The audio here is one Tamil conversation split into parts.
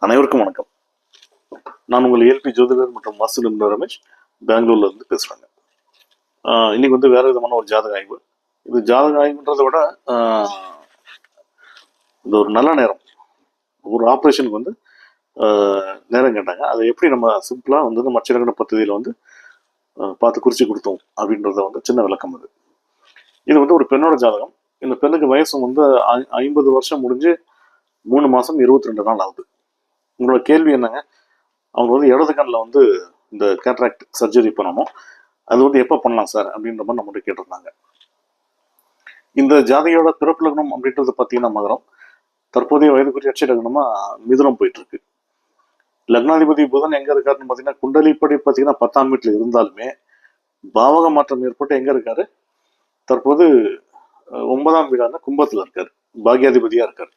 அனைவருக்கும் வணக்கம். நான் உங்கள் ஏல்பி ஜோதிடர் மற்றும் வாஸ்து நிபுணர் ரமேஷ் பெங்களூர்ல இருந்து பேசுறாங்க. இன்னைக்கு வந்து வேற விதமான ஒரு ஜாதக ஆய்வு. இது ஜாதக ஆய்வுன்றதை விட இந்த இது ஒரு நல்ல நேரம் ஒரு ஆப்ரேஷனுக்கு வந்து நேரம் கேட்டாங்க. அதை எப்படி நம்ம சிம்பிளா வந்து நம்ம அச்சலக்கண வந்து பார்த்து குறிச்சு கொடுத்தோம் அப்படின்றத வந்து சின்ன விளக்கம் அது. இது வந்து ஒரு பெண்ணோட ஜாதகம். இந்த பெண்ணுக்கு வயசு வந்து ஐ- ஐம்பது வருஷம் முடிஞ்சு மூணு மாசம் இருபத்தி ரெண்டு நாள் ஆகுது. உங்களோட கேள்வி என்னங்க? அவங்க வந்து இடது கண்ணில் வந்து இந்த கேட்ராக்ட் சர்ஜரி பண்ணணும். அது வந்து எப்போ பண்ணலாம் சார்? அப்படின்ற மாதிரி நம்மகிட்ட கேட்டிருந்தாங்க. இந்த ஜாதியோட பிறப்பு லக்னம் அப்படின்றது பார்த்தீங்கன்னா மகரம். தற்போதைய வயதுக்குரிய அட்சய லக்னமாக மிதுனம் போயிட்டு இருக்கு லக்னாதிபதி புதன் எங்க இருக்காருன்னு பார்த்தீங்கன்னா குண்டலிப்படி பார்த்தீங்கன்னா பத்தாம் வீட்டில் இருந்தாலுமே பாவக மாற்றம் ஏற்பட்டு எங்க இருக்காரு? தற்போது ஒன்பதாம் வீடான கும்பத்தில் இருக்காரு. பாக்யாதிபதியாக இருக்காரு.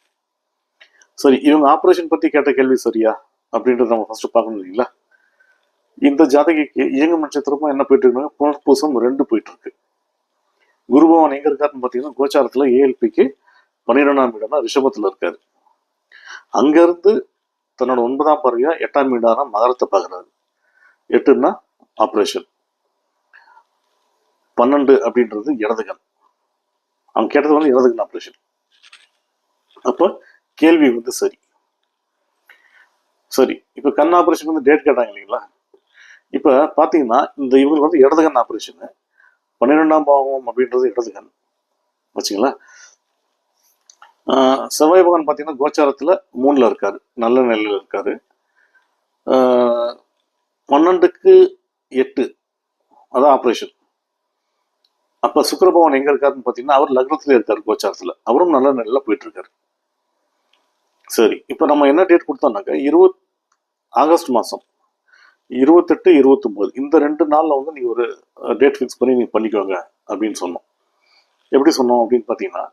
சரி இவங்க ஆப்ரேஷன் பத்தி கேட்ட கேள்வி சரியா? அப்படின்றத நம்ம ஃபர்ஸ்ட் பார்க்கணும் இல்லைங்களா? இந்த ஜாதகிக்கு இயங்கும் நட்சத்திரமா என்ன போயிட்டு இருக்குன்னா புனர்பூசம் ரெண்டு போயிட்டு இருக்கு குருபவன் எங்க இருக்காருன்னு பாத்தீங்கன்னா கோச்சாரத்துல ஏஎல்பிக்கு பன்னிரெண்டாம் வீடான ரிஷபத்துல இருக்காரு. அங்கிருந்து தன்னோட ஒன்பதாம் பறவையா எட்டாம் வீடான மகரத்தை பார்க்கறாரு. எட்டுன்னா ஆப்ரேஷன் பன்னெண்டு அப்படின்றது இடதுகன் அவங்க கேட்டது வந்து இடதுகன் ஆப்ரேஷன் அப்போ கேள்வி வந்து சரி. சரி இப்ப கண் ஆபரேஷன் வந்து டேட் கேட்டாங்க இல்லைங்களா? இப்ப பாத்தீங்கன்னா இந்த இவங்களுக்கு வந்து இடதுகண் ஆபரேஷன் பன்னிரெண்டாம் பாவம் அப்படின்றது இடதுகண் வச்சுங்களா ஆஹ் செவ்வாய் பகவான் பாத்தீங்கன்னா கோச்சாரத்துல மூணுல இருக்காரு நல்ல நிலையில் இருக்காரு. ஆஹ் பன்னெண்டுக்கு எட்டு அதான் ஆபரேஷன் அப்ப சுக்கரபவன் எங்கே எங்க இருக்காருன்னு பாத்தீங்கன்னா அவர் லக்னத்திலே இருக்கார் கோச்சாரத்துல. அவரும் நல்ல நிலையில் போயிட்டு இருக்காரு. சரி இப்போ நம்ம என்ன டேட் கொடுத்தோம்னாக்கா இருபத் ஆகஸ்ட் மாதம் இருபத்தெட்டு இருபத்தொம்போது இந்த ரெண்டு நாளில் வந்து நீங்கள் ஒரு டேட் ஃபிக்ஸ் பண்ணி நீங்கள் பண்ணிக்கோங்க அப்படின்னு சொன்னோம். எப்படி சொன்னோம் அப்படின்னு பார்த்தீங்கன்னா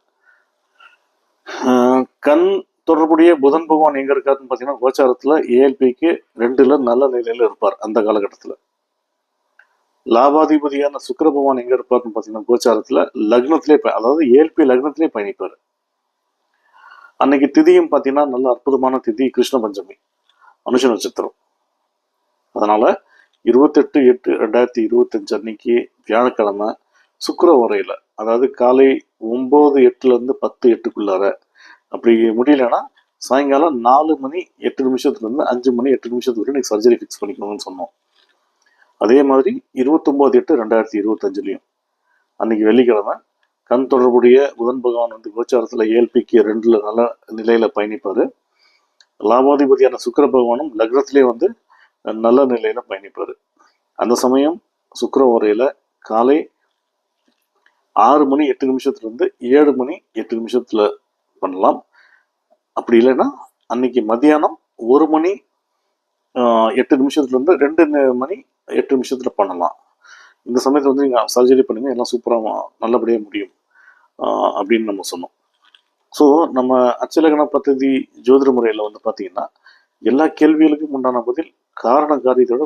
கண் தொடர்புடைய புதன் பகவான் எங்கே இருக்காருன்னு பார்த்தீங்கன்னா கோச்சாரத்தில் ஏஎல்பிக்கு ரெண்டில் நல்ல நிலையில் இருப்பார் அந்த காலகட்டத்தில். லாபாதிபதியான சுக்கர பகவான் எங்கே இருப்பார்னு பார்த்தீங்கன்னா கோச்சாரத்தில் லக்னத்திலே அதாவது ஏஎல்பி லக்னத்திலே பயணிப்பார். அன்னைக்கு திதியும் பார்த்தீங்கன்னா நல்ல அற்புதமான திதி கிருஷ்ண பஞ்சமி அனுஷ நட்சத்திரம் அதனால இருபத்தெட்டு எட்டு ரெண்டாயிரத்தி இருபத்தஞ்சு அன்னைக்கு வியாழக்கிழமை சுக்கர உரையில அதாவது காலை ஒம்பது எட்டுலேருந்து பத்து எட்டுக்குள்ளார அப்படி முடியலன்னா சாயங்காலம் நாலு மணி எட்டு நிமிஷத்துலேருந்து அஞ்சு மணி எட்டு நிமிஷத்துக்கு வரை நீங்கள் சர்ஜரி ஃபிக்ஸ் பண்ணிக்கணும்னு சொன்னோம். அதே மாதிரி இருபத்தொம்போது எட்டு ரெண்டாயிரத்தி இருபத்தஞ்சுலேயும் அன்னைக்கு வெள்ளிக்கிழமை கண் தொடர்புடைய புதன் பகவான் வந்து கோச்சாரத்தில் ஏஎல்பிக்கு ரெண்டில் நல்ல நிலையில் பயணிப்பார். லாபாதிபதியான சுக்கர பகவானும் லக்னத்திலே வந்து நல்ல நிலையில் பயணிப்பார். அந்த சமயம் சுக்கர உரையில் காலை ஆறு மணி எட்டு நிமிஷத்துலேருந்து ஏழு மணி எட்டு நிமிஷத்தில் பண்ணலாம். அப்படி இல்லைன்னா அன்னைக்கு மதியானம் ஒரு மணி எட்டு நிமிஷத்துலேருந்து ரெண்டு மணி எட்டு நிமிஷத்தில் பண்ணலாம். இந்த சமயத்தில் வந்து நீங்கள் சர்ஜரி பண்ணுங்கள் எல்லாம் சூப்பராக நல்லபடியாக முடியும். அப்படின்னு நம்ம சொன்னோம். ஸோ நம்ம அச்சலகண பத்ததி ஜோதிட முறையில் வந்து பார்த்தீங்கன்னா எல்லா கேள்விகளுக்கும் உண்டான பதில் காரண காரியத்தோட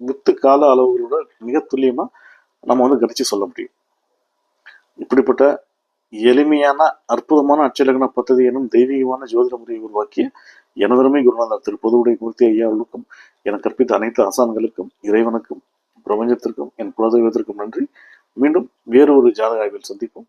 வித்து கால அளவுகளோட மிக துல்லியமாக நம்ம வந்து கணிச்சு சொல்ல முடியும். இப்படிப்பட்ட எளிமையான அற்புதமான அச்சலகன பத்ததி எனும் தெய்வீகமான ஜோதிட முறையை உருவாக்கிய எனதருமை குருநாதர் திரு பொதுவுடைய குருத்தி ஐயாவுக்கும் என கற்பித்த அனைத்து ஆசான்களுக்கும் இறைவனுக்கும் பிரபஞ்சத்திற்கும் என் குலதெய்வத்திற்கும் நன்றி. மீண்டும் வேறு ஒரு ஜாதக ஆய்வில் சந்திப்போம்.